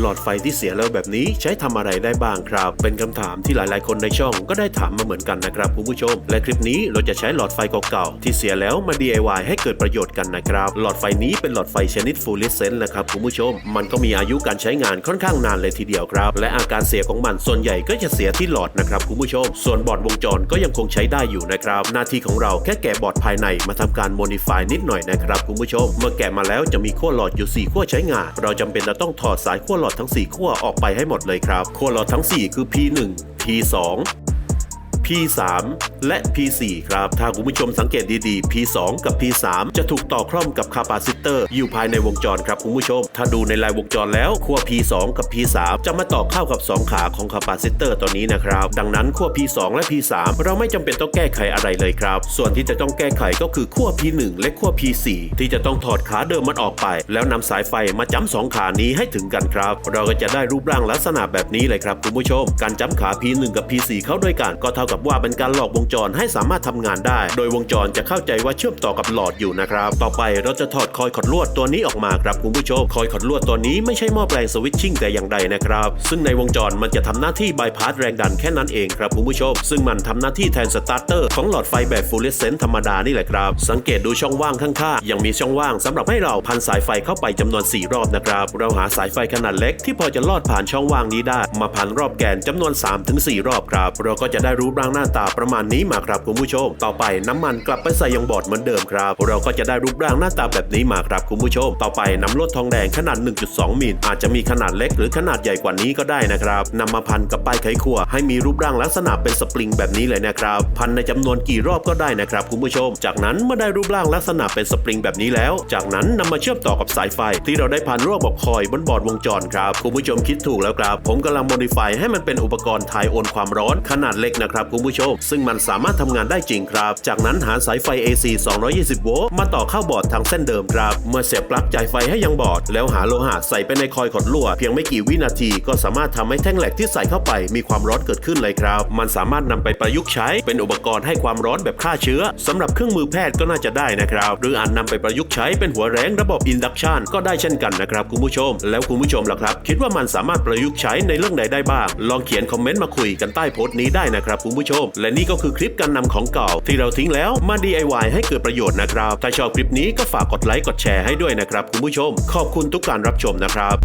หลอดไฟที่เสียแล้วแบบนี้ใช้ทำอะไรได้บ้างครับ เป็นคำถามที่หลายๆ คนในช่องก็ได้ถามมาเหมือนกันนะครับคุณผู้ชม และคลิปนี้เราจะใช้หลอดไฟเก่าๆที่เสียแล้วมา DIY ให้เกิดประโยชน์กันนะครับ หลอดไฟนี้เป็นหลอดไฟชนิดฟูลิเซนต์นะครับคุณผู้ชม มันก็มีอายุการใช้งานค่อนข้างนานเลยทีเดียวครับ และอาการเสียของมันส่วนใหญ่ก็จะเสียที่หลอดนะครับคุณผู้ชม ส่วนบอร์ดวงจรก็ยังคงใช้ได้อยู่นะครับ หน้าที่ของเราแค่แกะบอร์ดภายในมาทำการโมดิฟายนิดหน่อยนะครับคุณผู้ชม เมื่อแกะมาแล้วจะมีขั้วหลอดอยู่4ขั้วใช้งาน เราจำเป็นจะต้องถอดสายขั้วหลอดทั้ง 4 ขั้วออกไปให้หมดเลยครับขั้วหลอดทั้ง 4 คือ P1 P2 P3 และ P4 ครับ ถ้าคุณผู้ชมสังเกตดีๆ P2 กับ P3 จะถูกต่อคร่อมกับคาปาซิเตอร์อยู่ภายในวงจรครับคุณผู้ชม ถ้าดูในลายวงจรแล้วขั้ว P2 กับ P3 จะมาต่อเข้ากับ 2 ขาของคาปาซิเตอร์ตัวนี้นะครับ ดังนั้นขั้ว P2 และ P3 เราไม่จำเป็นต้องแก้ไขอะไรเลยครับ ส่วนที่จะต้องแก้ไขก็คือขั้ว P1 และขั้ว P4 ที่จะต้องถอดขาเดิมมันออกไป แล้วนำสายไฟมาจ้ำสองขานี้ให้ถึงกันครับ เราก็จะได้รูปร่างลักษณะแบบนี้เลยครับคุณผู้ชม การจ้ำขา P1 กับ P4 เข้าด้วยกันก็เท่ากับว่าเป็นการหลอกวงจรให้สามารถทำงานได้ โดยวงจรจะเข้าใจว่าเชื่อมต่อกับหลอดอยู่นะครับ ต่อไปเราจะถอดคอยขดลวดตัวนี้ออกมาครับคุณผู้ชม คอยขดลวดตัวนี้ไม่ใช่หม้อแปลงสวิตชิ่งแต่อย่างใดนะครับ ซึ่งในวงจรมันจะทำหน้าที่บายพาสแรงดันแค่นั้นเองครับคุณผู้ชม ซึ่งมันทำหน้าที่แทนสตาร์เตอร์ของหลอดไฟแบบฟูลิเซนต์ธรรมดานี่แหละครับ สังเกตดูช่องว่างข้างๆยังมีช่องว่างสำหรับให้เราพันสายไฟเข้าไปจำนวน 4 รอบนะครับ เราหาสายไฟขนาดเล็กที่พอจะลอดผ่านช่องว่างนี้ได้ มาพันรอบแกนจำนวน 3-4 รอบครับ เราก็จะได้รูปร่างางหน้าตาประมาณนี้มาครับคุณผู้ชม ต่อไปน้ำมันกลับไปใส่ยังบอดเหมือนเดิมครับ เราก็จะได้รูปร่างหน้าตาแบบนี้มาครับคุณผู้ชม ต่อไปน้ำลดทองแดงขนาด 1.2 มิลอาจจะมีขนาดเล็กหรือขนาดใหญ่กว่านี้ก็ได้นะครับนำมาพันกับป้ายไขควงให้มีรูปร่างลักษณะเป็นสปริงแบบนี้เลยนะครับพันในจำนวนกี่รอบก็ได้นะครับคุณผู้ชม จากนั้นเมื่อได้รูปร่างลักษณะเป็นสปริงแบบนี้แล้ว จากนั้นนำมาเชื่อมต่อกับสายไฟ ที่เราได้พันรอบบอกคอยบนบอร์ดวงจรครับคุณผู้ชมคิดถูกแล้วครับ ผมกำลังโมดิฟายให้มันเป็นอุปกรณ์ถ่ายโอนความร้อนขนาดเล็กนะครับคุณผู้ชม ซึ่งมันสามารถทำงานได้จริงครับ จากนั้นหาสายไฟ AC 220 โวลต์มาต่อเข้าบอร์ดทางเส้นเดิมครับ เมื่อเสียบปลั๊กจ่ายไฟให้ยังบอร์ด แล้วหาโลหะใส่ไปในคอยขดลวดเพียงไม่กี่วินาที ก็สามารถทำให้แท่งเหล็กที่ใส่เข้าไปมีความร้อนเกิดขึ้นเลยครับ มันสามารถนำไปประยุกต์ใช้เป็นอุปกรณ์ให้ความร้อนแบบฆ่าเชื้อสำหรับเครื่องมือแพทย์ก็น่าจะได้นะครับ หรืออาจนำไปประยุกต์ใช้เป็นหัวแรงระบบอินดักชันก็ได้เช่นกันนะครับคุณผู้ชม แล้วคุณผู้ชมล่ะครับ คิดว่ามันสามารถประยุกต์ใช้ในเรื่องใดได้บ้าง ลองเขียนคอมเมนต์มาคุยกันใต้โพสต์นี้ได้นะครับคุณผู้ชม และนี่ก็คือคลิปการนำของเก่า ที่เราทิ้งแล้วมา DIY ให้เกิดประโยชน์นะครับ ถ้าชอบคลิปนี้ก็ฝากกดไลค์กดแชร์ให้ด้วยนะครับคุณผู้ชม ขอบคุณทุกการรับชมนะครับ